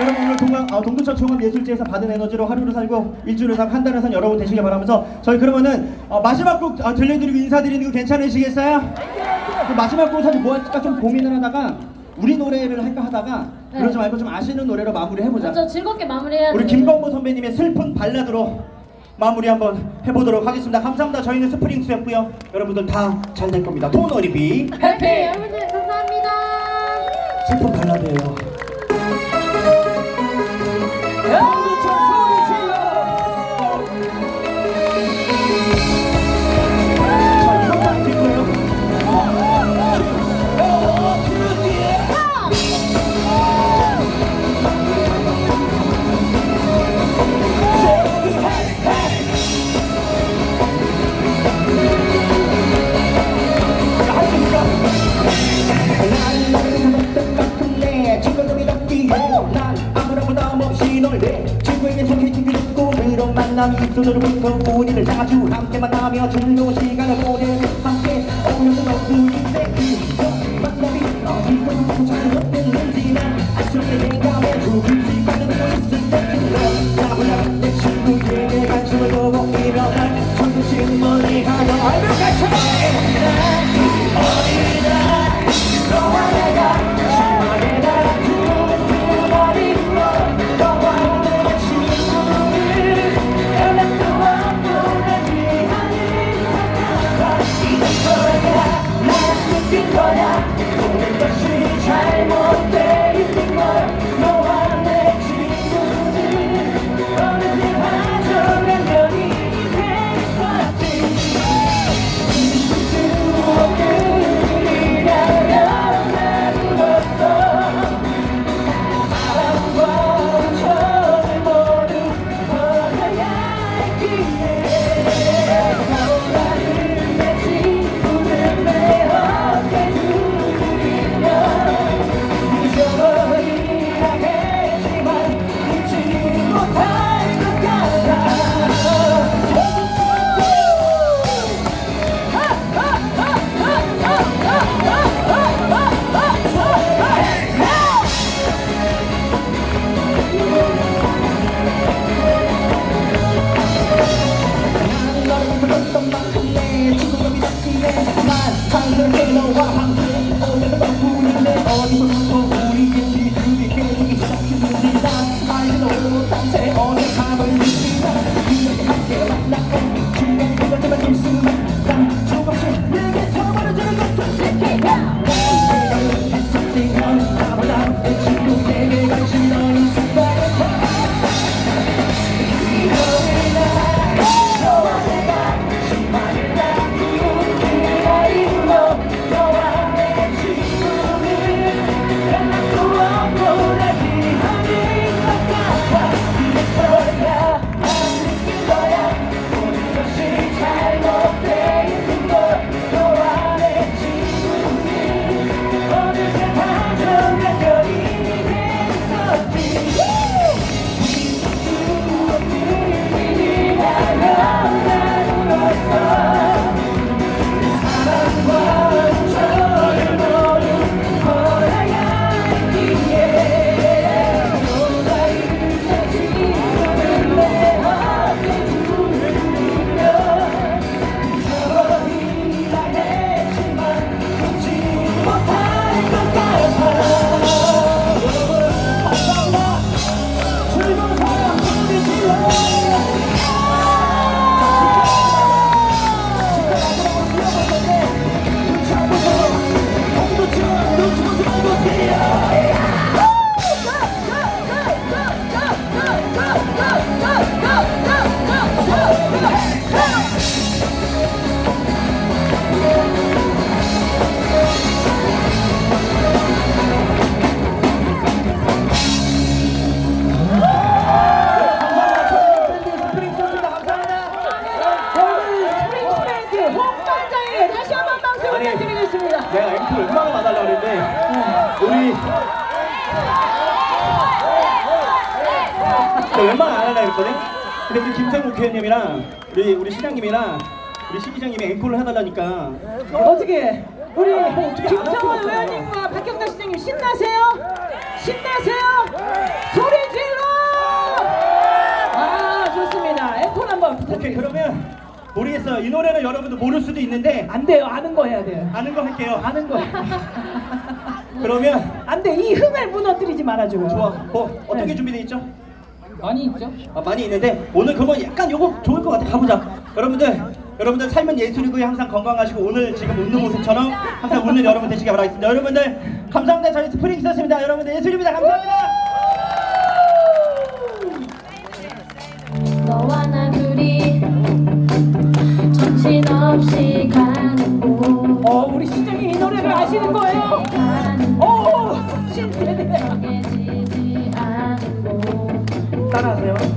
여러분 오늘 동강 아, 동두천 종합예술제에서 받은 에너지로 하루를 살고 일주일을 살고 한 달을 산 여러분 되시길 바라면서 저희 그러면은 어, 마지막 곡 어, 들려드리고 인사드리는 거 괜찮으시겠어요? 그 마지막 곡 사실 뭐 할까 좀 고민을 하다가 우리 노래를 할까 하다가 네. 그러지 말고 좀 아시는 노래로 마무리 해보자. 먼저 즐겁게 마무리해야 우리 돼요. 김건모 선배님의 슬픈 발라드로 마무리 한번 해보도록 하겠습니다. 감사합니다. 저희는 스프링스였고요. 여러분들 다 잘 될 겁니다. 돈 어리비 해피 여러분들 감사합니다. 슬픈 발라드 있어서부터 우리를 자주 함께 만나며 즐거운 시간을 보내 함께 어울려서 너뿐인데 그 만남이 어디서부터 잘못됐는지 난알수 없게 생각해 조금씩 빠져들고 있을 때쯤 나보다 내 친구에게 관심을 두고 이면 난 조금씩 가려 알면 같이 했거든? 근데 우리 김상국 회원님이랑 우리, 우리 시장님이랑 우리 시기장님이 앵콜을 해달라니까 어떻게 우리 아, 김성원 의원님과 박경덕 시장님 신나세요? 신나세요? 소리 질러! 아 좋습니다. 앵콜 한번 부탁드립니다. 그러면 모르겠어요 이 노래는 여러분도 모를 수도 있는데 안 돼요. 아는 거 해야 돼요. 아는 거 할게요 아는 거. 그러면 안 돼. 이 흥을 무너뜨리지 말아줘요. 좋아 뭐 어떻게 네. 준비돼 있죠? 많이 있죠? 아, 많이 있는데 오늘 그러면 약간 요거 좋을 것 같아. 가보자. 여러분들 여러분들 삶은 예술이고요. 항상 건강하시고 오늘 지금 웃는 모습처럼 항상 웃는 여러분 되시길 바라겠습니다. 여러분들 감사합니다. 저희 스프링 있었습니다. 여러분들 예술입니다. 감사합니다. 너와 나 둘이 정신없이 가는 곳. 어, 우리 시장이 이 노래를 아시는 거예요? 오! 어, 신세대. 따라하세요.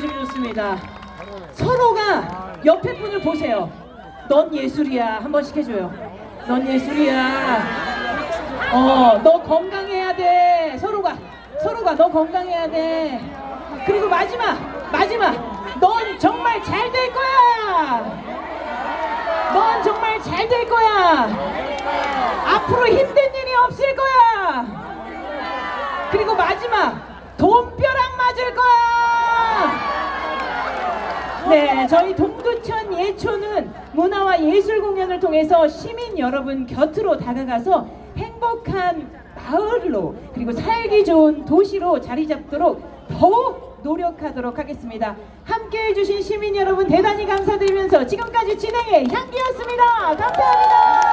줬습니다. 서로가 옆에 분을 보세요. 넌 예술이야. 한 번씩 해줘요. 넌 예술이야. 어, 너 건강해야 돼. 서로가, 서로가 너 건강해야 돼. 그리고 마지막, 마지막. 넌 정말 잘 될 거야. 넌 정말 잘 될 거야. 앞으로 힘든 일이 없을 거야. 그리고 마지막 돈벼락 맞을 거야. 네, 저희 동두천 예초는 문화와 예술 공연을 통해서 시민 여러분 곁으로 다가가서 행복한 마을로 그리고 살기 좋은 도시로 자리 잡도록 더욱 노력하도록 하겠습니다. 함께 해주신 시민 여러분 대단히 감사드리면서 지금까지 진행의 향기였습니다. 감사합니다.